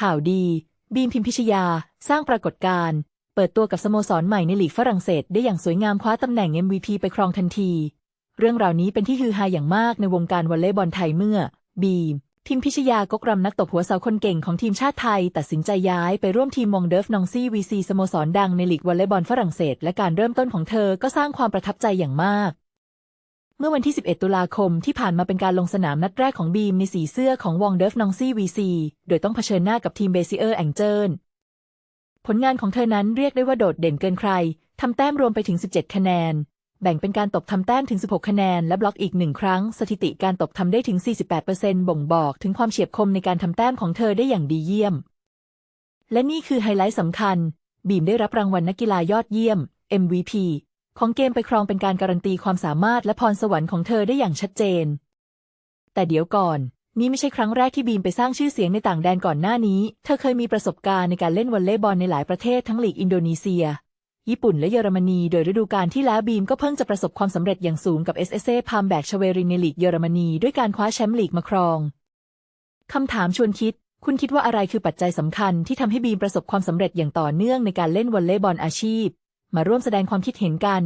ข่าวดี บีมพิมพิชยา สร้างปรากฏการณ์เปิดตัวกับสโมสรใหม่ในลีกฝรั่งเศสได้อย่างสวยงามคว้าตำแหน่ง MVP ไปครองทันที เรื่องราวนี้เป็นที่ฮือฮาอย่างมากในวงการวอลเลย์บอลไทยเมื่อ บีมพิมพิชยากกรำนักตบหัวเสาคนเก่งของทีมชาติไทย ตัดสินใจย้ายไปร่วมทีมมองเดิฟนองซี่วีซีสโมสรดังในลีกวอลเลย์บอลฝรั่งเศส และการเริ่มต้นของเธอก็สร้างความประทับใจอย่างมาก เมื่อวันที่ 11 ตุลาคมที่ผ่านมาเป็นการลงสนามนัดแรกของบีมในสีเสื้อของวองเดฟนองซี่วีซีโดยต้องเผชิญหน้ากับทีมเบซิเออร์แองเจิลผลงานของเธอนั้นเรียกได้ว่าโดดเด่นเกินใคร ทำแต้มรวมไปถึง 17 คะแนน แบ่งเป็นการตบทำแต้มถึง 16 คะแนน และบล็อกอีกหนึ่งครั้ง สถิติการตบทำได้ถึง 48%บ่งบอกถึงความเฉียบคมในการทำแต้มของเธอได้อย่างดีเยี่ยม และนี่คือไฮไลท์สำคัญ บีมได้รับรางวัลนักกีฬายอดเยี่ยม MVP ของเกมไปครองเป็นการการันตีความสามารถและพรสวรรค์ของเธอได้อย่างชัดเจน แต่เดี๋ยวก่อน นี่ไม่ใช่ครั้งแรกที่บีมไปสร้างชื่อเสียงในต่างแดนก่อนหน้านี้ เธอเคยมีประสบการณ์ในการเล่นวอลเลย์บอลในหลายประเทศทั้งลีกอินโดนีเซีย ญี่ปุ่นและเยอรมนี โดยฤดูกาลที่แล้วบีมก็เพิ่งจะประสบความสำเร็จอย่างสูงกับ SSA พามแบกชเวรินในลีกเยอรมนีด้วยการคว้าแชมป์ลีกมาครองคำถามชวนคิด คุณคิดว่าอะไรคือปัจจัยสำคัญที่ทำให้บีมประสบความสำเร็จอย่างต่อเนื่องในการเล่นวอลเลย์บอลอาชีพ มาร่วมแสดงความคิดเห็นกัน